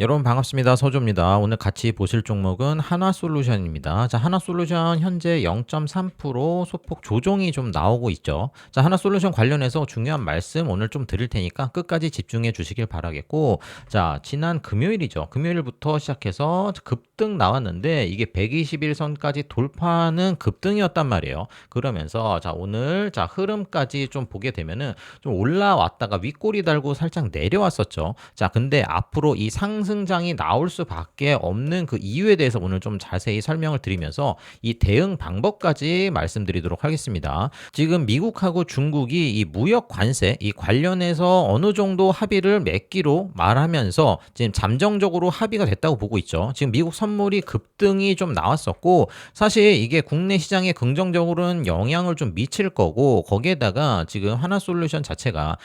여러분 반갑습니다. 서조입니다. 오늘 같이 보실 종목은 하나솔루션입니다. 자, 하나솔루션 현재 0.3% 소폭 조정이 좀 나오고 있죠. 자, 하나솔루션 관련해서 중요한 말씀 오늘 좀 드릴 테니까 끝까지 집중해 주시길 바라겠고, 자, 지난 금요일이죠. 금요일부터 시작해서 급등 나왔는데 이게 121선까지 돌파하는 급등이었단 말이에요. 그러면서 자, 오늘 자, 흐름까지 좀 보게 되면은 좀 올라왔다가 윗꼬리 달고 살짝 내려왔었죠. 자, 근데 앞으로 이 상승 상승장이 나올 수밖에 없는 그 이유에 대해서 오늘 좀 자세히 설명을 드리면서 이 대응 방법까지 말씀드리도록 하겠습니다. 지금 미국하고 중국이 이 무역 관세 이 관련해서 어느 정도 합의를 맺기로 말하면서 지금 잠정적으로 합의가 됐다고 보고 있죠. 지금 미국 선물이 급등이 좀 나왔었고 사실 이게 국내 시장에 긍정적으로는 영향을 좀 미칠 거고 거기에다가 지금 하나솔루션 자체가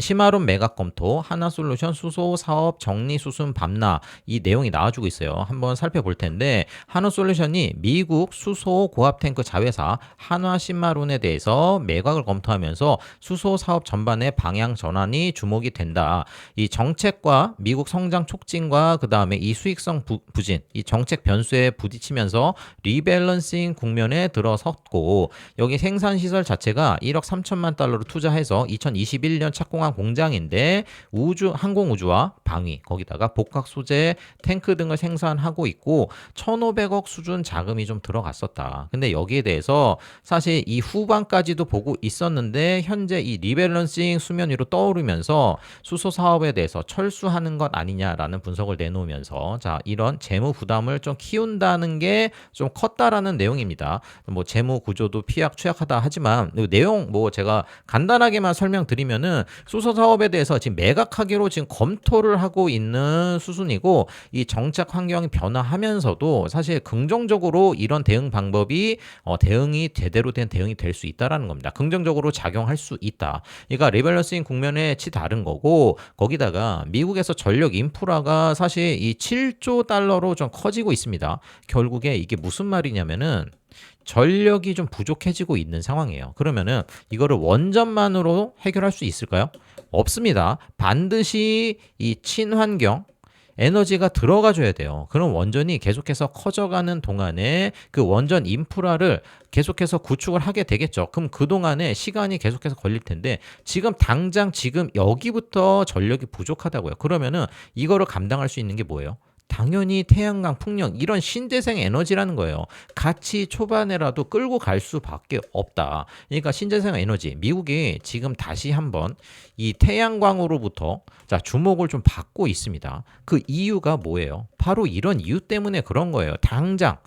시마론 매각 검토 하나솔루션 수소 사업 정리 수순 반 밤나 이 내용이 나와주고 있어요. 한번 살펴볼 텐데 한화솔루션이 미국 수소 고압 탱크 자회사 한화신마론에 대해서 매각을 검토하면서 수소 사업 전반의 방향 전환이 주목이 된다. 이 정책과 미국 성장 촉진과 그 다음에 이 수익성 부, 부진, 이 정책 변수에 부딪히면서 리밸런싱 국면에 들어섰고 여기 생산 시설 자체가 1억 3천만 달러로 투자해서 2021년 착공한 공장인데 우주 항공 우주와 방위 거기다가 복합 복합 소재, 탱크 등을 생산하고 있고 1,500억 수준 자금이 좀 들어갔었다. 근데 여기에 대해서 사실 이 후반까지도 보고 있었는데 현재 이 리밸런싱 수면 위로 떠오르면서 수소 사업에 대해서 철수하는 것 아니냐라는 분석을 내놓으면서 자, 이런 재무 부담을 좀 키운다는 게 좀 컸다라는 내용입니다. 뭐 재무 구조도 피약 취약하다 하지만 내용 뭐 제가 간단하게만 설명드리면은 수소 사업에 대해서 지금 매각하기로 지금 검토를 하고 있는 수순이고 이 정책 환경이 변화하면서도 사실 긍정적으로 이런 대응 방법이 어, 대응이 제대로 된 대응이 될 수 있다라는 겁니다. 긍정적으로 작용할 수 있다. 그러니까 리밸런싱 국면에 치 다른 거고 거기다가 미국에서 전력 인프라가 사실 이 7조 달러로 좀 커지고 있습니다. 결국에 이게 무슨 말이냐면은 전력이 좀 부족해지고 있는 상황이에요. 그러면은 이거를 원전만으로 해결할 수 있을까요? 없습니다. 반드시 이 친환경 에너지가 들어가 줘야 돼요. 그럼 원전이 계속해서 커져가는 동안에 그 원전 인프라를 계속해서 구축을 하게 되겠죠. 그럼 그동안에 시간이 계속해서 걸릴 텐데 지금 당장 지금 여기부터 전력이 부족하다고요. 그러면은 이거를 감당할 수 있는 게 뭐예요? 당연히 태양광, 풍력 이런 신재생 에너지라는 거예요. 같이 초반에라도 끌고 갈 수밖에 없다. 그러니까 신재생 에너지 미국이 지금 다시 한번 이 태양광으로부터 자 주목을 좀 받고 있습니다. 그 이유가 뭐예요? 바로 이런 이유 때문에 그런 거예요. 당장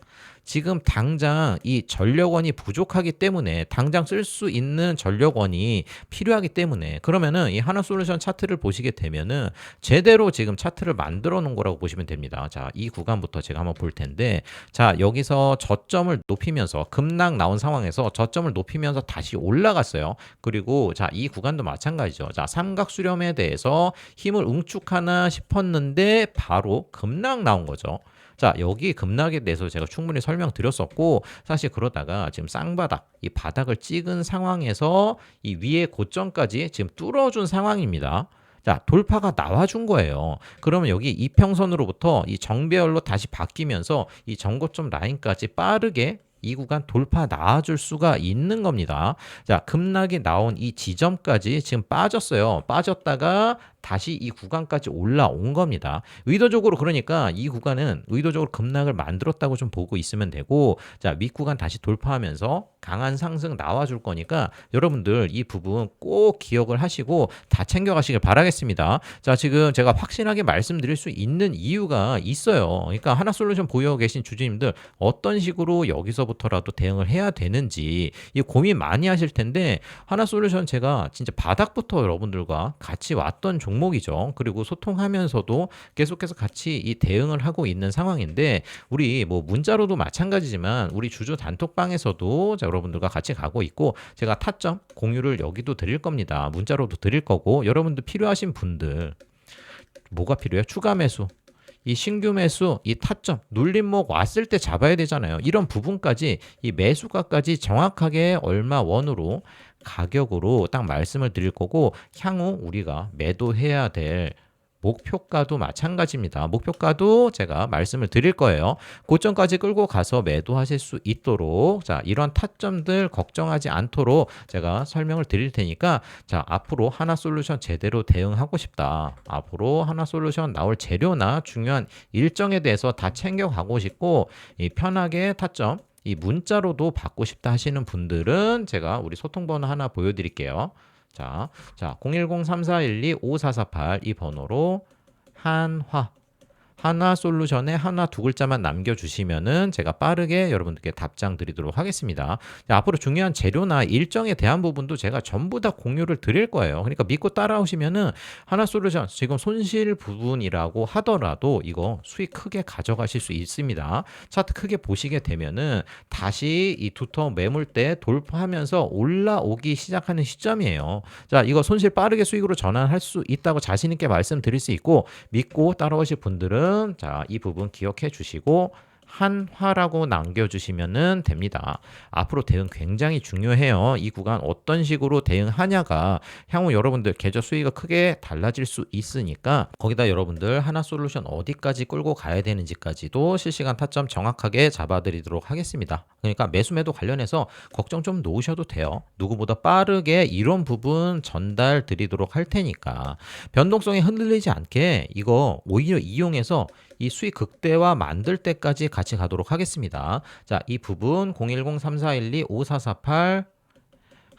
지금 당장 이 전력원이 부족하기 때문에 당장 쓸 수 있는 전력원이 필요하기 때문에 그러면은 이 하나 솔루션 차트를 보시게 되면은 제대로 지금 차트를 만들어 놓은 거라고 보시면 됩니다. 자, 이 구간부터 제가 한번 볼 텐데 자, 여기서 저점을 높이면서 급락 나온 상황에서 저점을 높이면서 다시 올라갔어요. 그리고 자, 이 구간도 마찬가지죠. 자, 삼각 수렴에 대해서 힘을 응축하나 싶었는데 바로 급락 나온 거죠. 자, 여기 급락에 대해서 제가 충분히 설명드렸었고 사실 그러다가 지금 쌍바닥, 이 바닥을 찍은 상황에서 이 위에 고점까지 지금 뚫어준 상황입니다. 자, 돌파가 나와준 거예요. 그러면 여기 이평선으로부터 이 정배열로 다시 바뀌면서 이 정고점 라인까지 빠르게 이 구간 돌파 나와줄 수가 있는 겁니다. 자, 급락이 나온 이 지점까지 지금 빠졌어요. 빠졌다가 다시 이 구간까지 올라온 겁니다. 의도적으로 그러니까 이 구간은 의도적으로 급락을 만들었다고 좀 보고 있으면 되고 자, 윗구간 다시 돌파하면서 강한 상승 나와 줄 거니까 여러분들 이 부분 꼭 기억을 하시고 다 챙겨 가시길 바라겠습니다. 자, 지금 제가 확실하게 말씀드릴 수 있는 이유가 있어요. 그러니까 하나 솔루션 보유 계신 주주님들 어떤 식으로 여기서부터라도 대응을 해야 되는지 이 고민 많이 하실 텐데 하나 솔루션 제가 진짜 바닥부터 여러분들과 같이 왔던 종 종목이죠. 그리고 소통하면서도 계속해서 같이 이 대응을 하고 있는 상황인데 우리 뭐 문자로도 마찬가지지만 우리 주주 단톡방에서도 자, 여러분들과 같이 가고 있고 제가 타점 공유를 여기도 드릴 겁니다. 문자로도 드릴 거고 여러분들 필요하신 분들 뭐가 필요해요? 추가 매수. 이 신규 매수, 이 타점, 눌림목 왔을 때 잡아야 되잖아요. 이런 부분까지 이 매수가까지 정확하게 얼마 원으로 가격으로 딱 말씀을 드릴 거고 향후 우리가 매도해야 될 목표가도 마찬가지입니다. 목표가도 제가 말씀을 드릴 거예요. 고점까지 끌고 가서 매도하실 수 있도록 자 이런 타점들 걱정하지 않도록 제가 설명을 드릴 테니까 자 앞으로 하나 솔루션 제대로 대응하고 싶다. 앞으로 하나 솔루션 나올 재료나 중요한 일정에 대해서 다 챙겨가고 싶고 이 편하게 타점 이 문자로도 받고 싶다 하시는 분들은 제가 우리 소통번호 하나 보여드릴게요. 자, 자 010-3412-5448 이 번호로 한화 하나 솔루션에 하나 두 글자만 남겨주시면은 제가 빠르게 여러분들께 답장 드리도록 하겠습니다. 자, 앞으로 중요한 재료나 일정에 대한 부분도 제가 전부 다 공유를 드릴 거예요. 그러니까 믿고 따라오시면은 하나 솔루션 지금 손실 부분이라고 하더라도 이거 수익 크게 가져가실 수 있습니다. 차트 크게 보시게 되면은 다시 이 두터 매물대 돌파하면서 올라오기 시작하는 시점이에요. 자, 이거 손실 빠르게 수익으로 전환할 수 있다고 자신 있게 말씀드릴 수 있고 믿고 따라오실 분들은 자, 이 부분 기억해 주시고 한화라고 남겨주시면 됩니다. 앞으로 대응 굉장히 중요해요. 이 구간 어떤 식으로 대응하냐가 향후 여러분들 계좌 수익이 크게 달라질 수 있으니까 거기다 여러분들 하나 솔루션 어디까지 끌고 가야 되는지까지도 실시간 타점 정확하게 잡아드리도록 하겠습니다. 그러니까 매수 매도 관련해서 걱정 좀 놓으셔도 돼요. 누구보다 빠르게 이런 부분 전달 드리도록 할 테니까 변동성이 흔들리지 않게 이거 오히려 이용해서 이 수익 극대화 만들 때까지 같이 가도록 하겠습니다. 자, 이 부분 010-3412-5448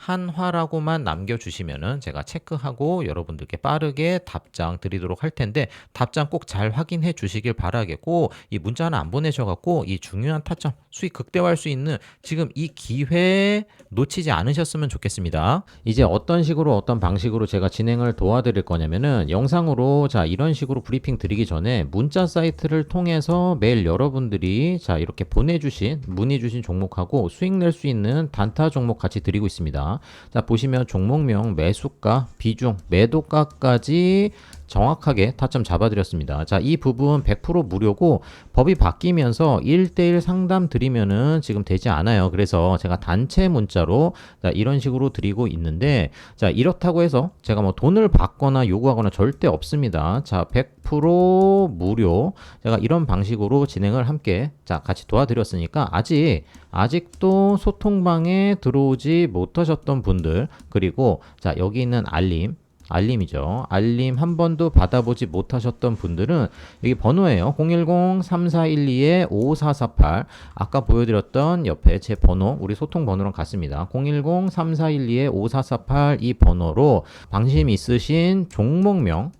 한화라고만 남겨주시면은 제가 체크하고 여러분들께 빠르게 답장 드리도록 할 텐데 답장 꼭 잘 확인해 주시길 바라겠고 이 문자 하나 안 보내셔갖고 이 중요한 타점 수익 극대화할 수 있는 지금 이 기회 놓치지 않으셨으면 좋겠습니다. 이제 어떤 식으로 어떤 방식으로 제가 진행을 도와드릴 거냐면은 영상으로 자 이런 식으로 브리핑 드리기 전에 문자 사이트를 통해서 매일 여러분들이 자 이렇게 보내주신 문의 주신 종목하고 수익 낼 수 있는 단타 종목 같이 드리고 있습니다. 자, 보시면 종목명, 매수가, 비중, 매도가까지 정확하게 타점 잡아드렸습니다. 자, 이 부분 100% 무료고 법이 바뀌면서 1대1 상담 드리면은 지금 되지 않아요. 그래서 제가 단체 문자로 자, 이런 식으로 드리고 있는데 자, 이렇다고 해서 제가 뭐 돈을 받거나 요구하거나 절대 없습니다. 자, 100% 무료. 제가 이런 방식으로 진행을 함께 자, 같이 도와드렸으니까 아직 아직도 소통방에 들어오지 못하셨던 분들 그리고 자, 여기 있는 알림 알림이죠. 알림 한 번도 받아보지 못하셨던 분들은 여기 번호예요. 010-3412-5448 아까 보여드렸던 옆에 제 번호 우리 소통 번호랑 같습니다. 010-3412-5448 이 번호로 방심 있으신 종목명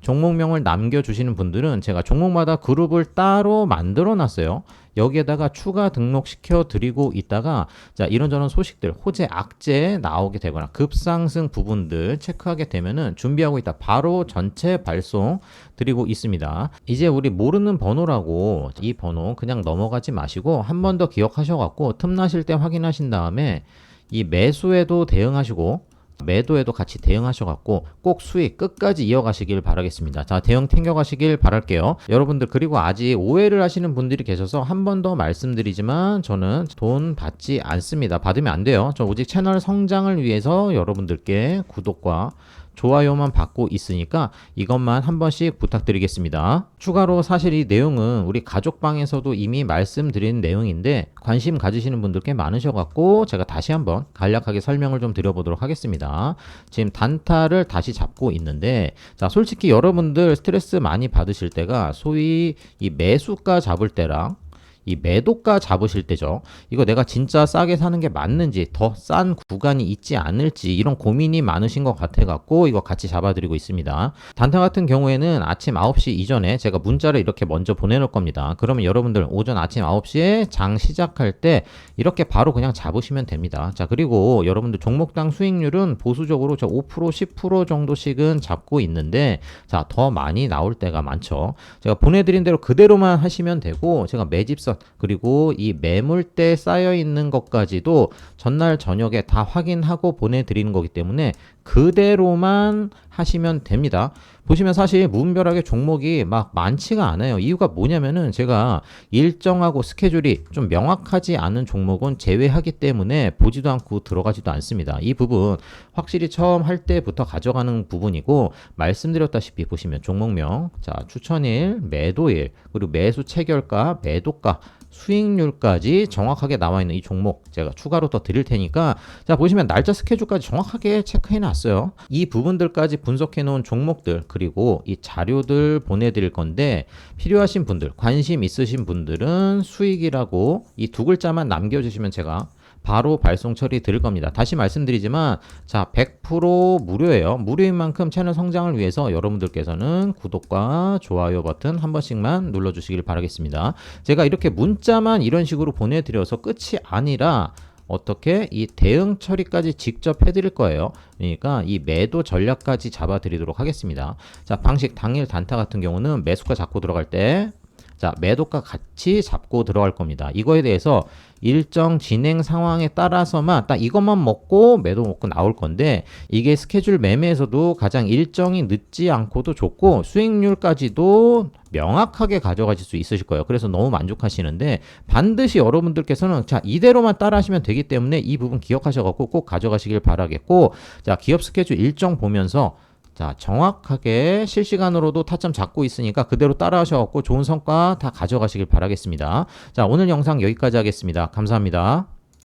종목명을 남겨주시는 분들은 제가 종목마다 그룹을 따로 만들어 놨어요. 여기에다가 추가 등록시켜 드리고 있다가 자 이런저런 소식들 호재 악재 나오게 되거나 급상승 부분들 체크하게 되면은 준비하고 있다. 바로 전체 발송 드리고 있습니다. 이제 우리 모르는 번호라고 이 번호 그냥 넘어가지 마시고 한 번 더 기억하셔 갖고 틈나실 때 확인하신 다음에 이 매수에도 대응하시고 매도에도 같이 대응하셔갖고 꼭 수익 끝까지 이어가시길 바라겠습니다. 자, 대응 챙겨가시길 바랄게요. 여러분들 그리고 아직 오해를 하시는 분들이 계셔서 한 번 더 말씀드리지만 저는 돈 받지 않습니다. 받으면 안 돼요. 저 오직 채널 성장을 위해서 여러분들께 구독과 좋아요만 받고 있으니까 이것만 한 번씩 부탁드리겠습니다. 추가로 사실 이 내용은 우리 가족방에서도 이미 말씀드린 내용인데 관심 가지시는 분들 꽤 많으셔갖고 제가 다시 한번 간략하게 설명을 좀 드려보도록 하겠습니다. 지금 단타를 다시 잡고 있는데 자 솔직히 여러분들 스트레스 많이 받으실 때가 소위 이 매수가 잡을 때랑 이 매도가 잡으실 때죠. 이거 내가 진짜 싸게 사는 게 맞는지 더 싼 구간이 있지 않을지 이런 고민이 많으신 것 같아 갖고 이거 같이 잡아드리고 있습니다. 단타 같은 경우에는 아침 9시 이전에 제가 문자를 이렇게 먼저 보내놓을 겁니다. 그러면 여러분들 오전 아침 9시에 장 시작할 때 이렇게 바로 그냥 잡으시면 됩니다. 자 그리고 여러분들 종목당 수익률은 보수적으로 저 5% 10% 정도씩은 잡고 있는데 자 더 많이 나올 때가 많죠. 제가 보내드린 대로 그대로만 하시면 되고 제가 매집선 그리고 이 매물대 쌓여 있는 것까지도 전날 저녁에 다 확인하고 보내드리는 거기 때문에 그대로만 하시면 됩니다. 보시면 사실 무분별하게 종목이 막 많지가 않아요. 이유가 뭐냐면은 제가 일정하고 스케줄이 좀 명확하지 않은 종목은 제외하기 때문에 보지도 않고 들어가지도 않습니다. 이 부분 확실히 처음 할 때부터 가져가는 부분이고 말씀드렸다시피 보시면 종목명 자 추천일 매도일 그리고 매수 체결가 매도가 수익률까지 정확하게 나와 있는 이 종목 제가 추가로 더 드릴 테니까 자 보시면 날짜 스케줄까지 정확하게 체크해 놨어요. 이 부분들까지 분석해 놓은 종목들 그리고 이 자료들 보내드릴 건데 필요하신 분들 관심 있으신 분들은 수익이라고 이 두 글자만 남겨주시면 제가 바로 발송 처리 드릴 겁니다. 다시 말씀드리지만 자 100% 무료예요. 무료인 만큼 채널 성장을 위해서 여러분들께서는 구독과 좋아요 버튼 한 번씩만 눌러주시길 바라겠습니다. 제가 이렇게 문자만 이런 식으로 보내드려서 끝이 아니라 어떻게 이 대응 처리까지 직접 해드릴 거예요. 그러니까 이 매도 전략까지 잡아드리도록 하겠습니다. 자 방식 당일 단타 같은 경우는 매수가 잡고 들어갈 때 자, 매도가 같이 잡고 들어갈 겁니다. 이거에 대해서 일정 진행 상황에 따라서만 딱 이것만 먹고 매도 먹고 나올 건데 이게 스케줄 매매에서도 가장 일정이 늦지 않고도 좋고 수익률까지도 명확하게 가져가실 수 있으실 거예요. 그래서 너무 만족하시는데 반드시 여러분들께서는 자 이대로만 따라하시면 되기 때문에 이 부분 기억하셔갖고 꼭 가져가시길 바라겠고 자 기업 스케줄 일정 보면서 자, 정확하게 실시간으로도 타점 잡고 있으니까 그대로 따라하셔갖고 좋은 성과 다 가져가시길 바라겠습니다. 자, 오늘 영상 여기까지 하겠습니다. 감사합니다.